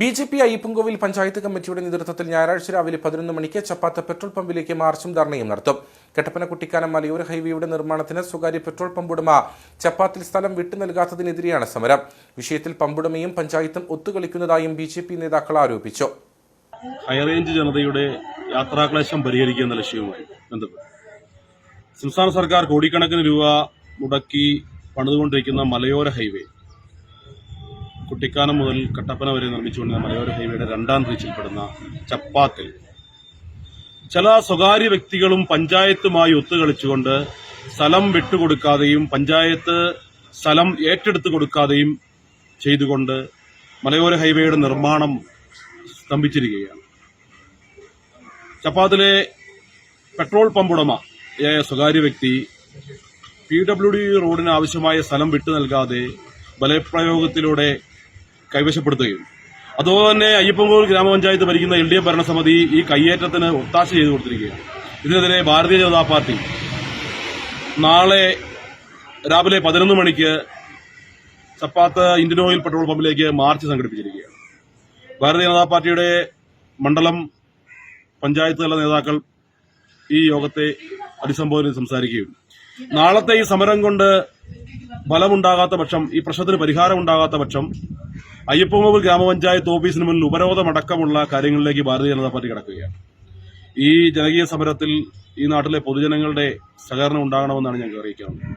B J P Ayyappankovil panchayat കമ്മിറ്റിയുടെ നേതൃത്വത്തിൽ ഞായറാഴ്ച രാവിലെ പതിനൊന്ന് മണിക്ക് ചപ്പാത്ത പെട്രോൾ പമ്പിലേക്ക് മാർച്ചും ധർണയും നടത്തും. കട്ടപ്പന കുട്ടിക്കാനം മലയോര ഹൈവേയുടെ നിർമ്മാണത്തിന് സ്വകാര്യ പെട്രോൾ പമ്പുടമ ചപ്പാത്തിൽ സ്ഥലം വിട്ടു നൽകാത്തതിനെതിരെയാണ് സമരം. വിഷയത്തിൽ പമ്പുടമയും പഞ്ചായത്തും ഒത്തുകളിക്കുന്നതായും ബി ജെ പി നേതാക്കൾ ആരോപിച്ചു. ഹൈറേഞ്ച് ജനതയുടെ യാത്രാക്ലേശം പരിഹരിക്കുന്ന ലക്ഷ്യവുമായി സംസ്ഥാന സർക്കാർ കോടിക്കണക്കിന് രൂപ മുടക്കി പണിതുകൊണ്ടിരിക്കുന്ന മലയോര ഹൈവേ കുട്ടിക്കാനം മുതൽ കട്ടപ്പന വരെ നിർമ്മിച്ചുകൊണ്ടിരുന്ന മലയോര ഹൈവേയുടെ രണ്ടാം റീച്ചിൽപ്പെടുന്ന ചപ്പാത്തിൽ. ചില സ്വകാര്യ വ്യക്തികളും പഞ്ചായത്തുമായി ഒത്തുകളിച്ചുകൊണ്ട് സ്ഥലം വിട്ടുകൊടുക്കാതെയും പഞ്ചായത്ത് സ്ഥലം ഏറ്റെടുത്തു കൊടുക്കാതെയും ചെയ്തുകൊണ്ട് മലയോര ഹൈവേയുടെ നിർമ്മാണം സ്തംഭിച്ചിരിക്കുകയാണ്. ചപ്പാത്തിലെ പെട്രോൾ പമ്പ് ഉടമയായ സ്വകാര്യ വ്യക്തി പി ഡബ്ല്യു ഡി റോഡിന് ആവശ്യമായ സ്ഥലം വിട്ടു നൽകാതെ ബലപ്രയോഗത്തിലൂടെ കൈവശപ്പെടുത്തുകയും. അതുപോലെ തന്നെ അയ്യപ്പൻകോവിൽ ഗ്രാമപഞ്ചായത്ത് ഭരിക്കുന്ന എൽ ഡി എഫ് ഭരണസമിതി ഈ കയ്യേറ്റത്തിന് ഒത്താശ ചെയ്തു കൊടുത്തിരിക്കുകയാണ്. ഇതിനെതിരെ ഭാരതീയ ജനതാ പാർട്ടി നാളെ രാവിലെ പതിനൊന്ന് മണിക്ക് ചപ്പാത്ത് ഇന്ത്യൻ ഓയിൽ പെട്രോൾ പമ്പിലേക്ക് മാർച്ച് സംഘടിപ്പിച്ചിരിക്കുകയാണ്. ഭാരതീയ ജനതാ പാർട്ടിയുടെ മണ്ഡലം പഞ്ചായത്ത് തല നേതാക്കൾ ഈ യോഗത്തെ അഭിസംബോധന സംസാരിക്കുകയും. നാളത്തെ ഈ സമരം കൊണ്ട് ഫലമുണ്ടാകാത്ത പക്ഷം ഈ പ്രശ്നത്തിന് പരിഹാരമുണ്ടാകാത്ത പക്ഷം അയ്യപ്പമൂവ് ഗ്രാമപഞ്ചായത്ത് ഓഫീസിന് മുന്നിൽ ഉപരോധമടക്കമുള്ള കാര്യങ്ങളിലേക്ക് ഭാരതീയ ജനതാ പാർട്ടി കിടക്കുകയാണ്. ഈ ജനകീയ സമരത്തിൽ ഈ നാട്ടിലെ പൊതുജനങ്ങളുടെ സഹകരണം ഉണ്ടാകണമെന്നാണ് ഞങ്ങൾക്ക് അറിയിക്കാവുന്നത്